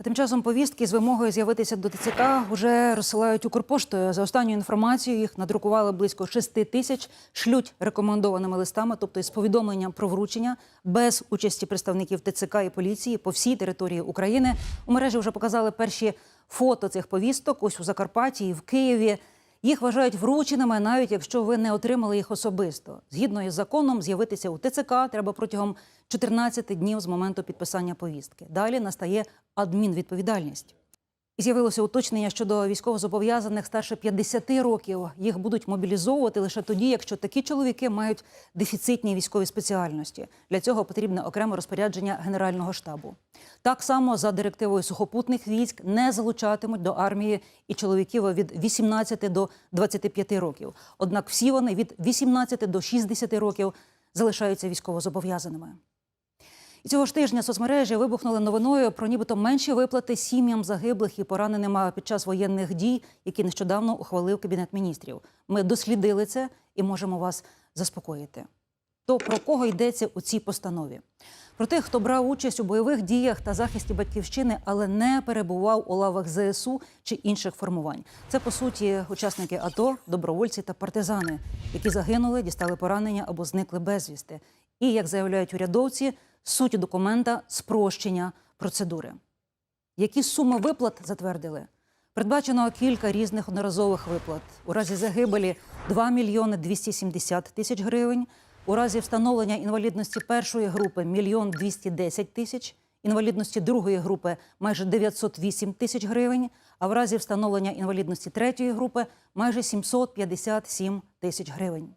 А тим часом повістки з вимогою з'явитися до ТЦК вже розсилають Укрпоштою. За останню інформацію їх надрукували близько 6 тисяч, шлють рекомендованими листами, тобто із повідомленням про вручення, без участі представників ТЦК і поліції по всій території України. У мережі вже показали перші фото цих повісток. Ось у Закарпатті і в Києві. Їх вважають врученими, навіть якщо ви не отримали їх особисто. Згідно із законом, з'явитися у ТЦК треба протягом 14 днів з моменту підписання повістки. Далі настає адмінвідповідальність. З'явилося уточнення щодо військовозобов'язаних старше 50 років. Їх будуть мобілізовувати лише тоді, якщо такі чоловіки мають дефіцитні військові спеціальності. Для цього потрібне окреме розпорядження Генерального штабу. Так само за директивою сухопутних військ не залучатимуть до армії і чоловіків від 18 до 25 років. Однак всі вони від 18 до 60 років залишаються військовозобов'язаними. Цього ж тижня соцмережі вибухнули новиною про нібито менші виплати сім'ям загиблих і пораненим під час воєнних дій, які нещодавно ухвалив кабінет міністрів. Ми дослідили це і можемо вас заспокоїти. То про кого йдеться у цій постанові? Про тих, хто брав участь у бойових діях та захисті батьківщини, але не перебував у лавах ЗСУ чи інших формувань. Це по суті учасники АТО, добровольці та партизани, які загинули, дістали поранення або зникли безвісти. І як заявляють урядовці, суть документа спрощення процедури. Які суми виплат затвердили? Передбачено кілька різних одноразових виплат. У разі загибелі 2 мільйони 270 тисяч гривень. У разі встановлення інвалідності першої групи мільйон 210 тисяч, інвалідності другої групи майже 908 тисяч гривень, а в разі встановлення інвалідності третьої групи майже 757 тисяч гривень.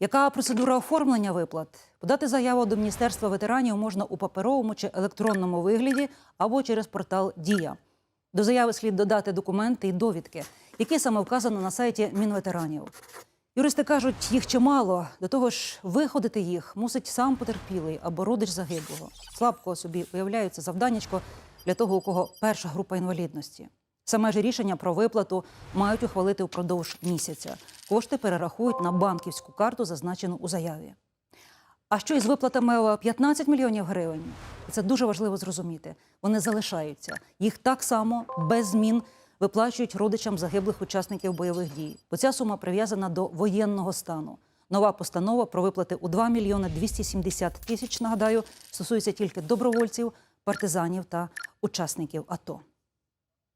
Яка процедура оформлення виплат? Подати заяву до Міністерства ветеранів можна у паперовому чи електронному вигляді або через портал Дія. До заяви слід додати документи і довідки, які саме вказано на сайті Мінветеранів. Юристи кажуть, їх чимало. До того ж, виходити їх мусить сам потерпілий або родич загиблого. Слабко собі уявляється завданнячко для того, у кого перша група інвалідності. Саме ж рішення про виплату мають ухвалити впродовж місяця. Кошти перерахують на банківську карту, зазначену у заяві. А що із виплатами 15 мільйонів гривень? Це дуже важливо зрозуміти. Вони залишаються. Їх так само без змін виплачують родичам загиблих учасників бойових дій. Бо ця сума прив'язана до воєнного стану. Нова постанова про виплати у 2 мільйони 270 тисяч, нагадаю, стосується тільки добровольців, партизанів та учасників АТО.